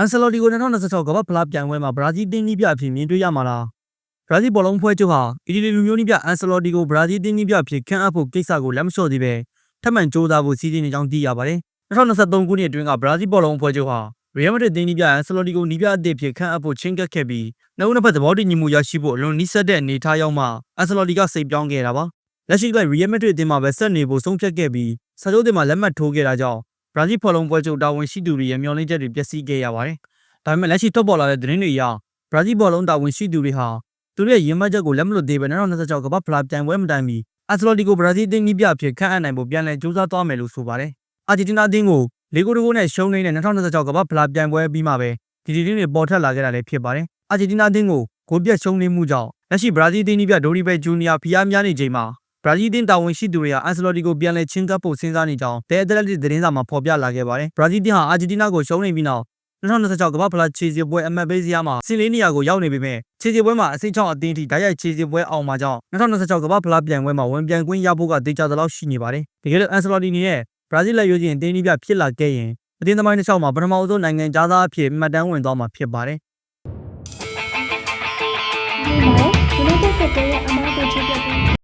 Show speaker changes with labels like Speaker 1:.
Speaker 1: အန်ဆယ်လော်တီကို2026ကမ္ဘာဖလားပြိုင်ပွဲမှာဘရာဇီးတင်းကြီးပြအဖြစ်မြင်တွေ့ရမှာလားဘရာဇီးဘောလုံးဖွဲ့ချုပ်ဟာအီတလီလူမျိုးနည်းပြအန်ဆယ်လော်တီကိုဘရာဇီးတင်းကြီးပြအဖြစ်ခန့်အပ်ဖို့ကိစ္စကိုလက်မလျှော့သေးပဲထပ်မံကြိုးစားဖို့စီစဉ်နေကြောင်းသိရပါတယ်2023ခုနှစ်အတွင်းကဘရာဇီးဘောလုံးဖွဲ့ချုပ်ဟာရီယယ်မက်ဒရစ်တင်းကြီးပြအန်ဆယ်လော်တီကိုနီးပြအသစ်ဖြစ်ခန့်အပ်ဖို့ချင်းကပ်ခဲ့ပြီးနောက်နှစ်ဖက်သဘောတူညီမှုရရှိဖို့အလွန်နီးစပ်တဲ့အနေအထားရောက်မှအန်ဆယ်လော်တီကစိတ်ပြောင်းခဲ့တာပါလက်ရှိကရီယယ်မက်ဒရစ်အသင်းမှာပဲဆက်နေဖို့ဆုံးဖြတ်ခဲ့ပြီးစာချုပ်တင်မှာလက်မှတ်ထိုးခဲ့တာကြောင့် ဘရာဇီးဘောလုံးဖွဲ့ချုပ်တာဝန်ရှိသူတွေရဲ့မျှော်လင့်ချက်တွေပျက်စီးခဲ့ရပါတယ်ဒါပေမဲ့လက်ရှိထွက်ပေါ်လာတဲ့သတင်းတွေအရဘရာဇီးဘောလုံးတာဝန်ရှိသူတွေဟာသူတို့ရဲ့ရင်မှတ်ချက်ကိုလက်မလွတ်သေးဘဲ2026ကမ္ဘာဖလားပြိုင်ပွဲမတိုင်မီအက်တလက်တီကိုဘရာဇီးအသင်းကြီးပြအဖြစ်ခန့်အပ်နိုင်ဖို့ပြန်လည်ကြိုးစားသွားမယ်လို့ဆိုပါတယ်။အာဂျင်တီးနားအသင်းကို၄ဂိုးတကိုးနဲ့ရှုံးနေတဲ့2026ကမ္ဘာဖလားပြိုင်ပွဲပြီးမှပဲဒီဒီတင်းတွေပေါ်ထွက်လာခဲ့တာလည်းဖြစ်ပါတယ်။အာဂျင်တီးနားအသင်းကိုဂိုးပြတ်ရှုံးနေမှုကြောင့်လက်ရှိဘရာဇီးအသင်းကြီးပြဒိုရီဘဲဂျူနီယာဖီယာများနေချိန်မှာ ဘရာဇီးအသင်းတာဝန်ရှိသူတွေဟာအန်ဆယ်လော်တီကိုပြန်လည်ချင်းကပ်ဖို့စဉ်းစားနေကြောင်းတဲအက်တလက်တီသတင်းစာမှာဖော်ပြလာခဲ့ပါတယ်။ဘရာဇီးအသင်းဟာအာဂျင်တီးနားကိုရှုံးနေပြီးနောက်2026ကမ္ဘာဖလားခြေစစ်ပွဲအမှတ်ပေးစရာမှာစင်လေးနေရာကိုရောက်နေပေမဲ့ခြေစစ်ပွဲမှာအစိတ်ချောင်းအသင်းထိဓာတ်ရိုက်ခြေစစ်ပွဲအောင်မှာကြောင့်2026ကမ္ဘာဖလားပြိုင်ပွဲမှာဝင်ပြိုင်ခွင့်ရဖို့ကတေချာသလောက်ရှိနေပါတယ်။တကယ်လို့အန်ဆယ်လော်တီနေနဲ့ဘရာဇီးလက်ရွေးချင်းအသင်းကြီးပြဖြစ်လာခဲ့ရင်အသင်းသမိုင်းတစ်လျှောက်မှာပထမဆုံးနိုင်ငံသားအဖြစ်မှတ်တမ်းဝင်သွားမှာဖြစ်ပါတယ်။
Speaker 2: ဒီမှာ United ကတည်းကအမားကိုချပြပြီး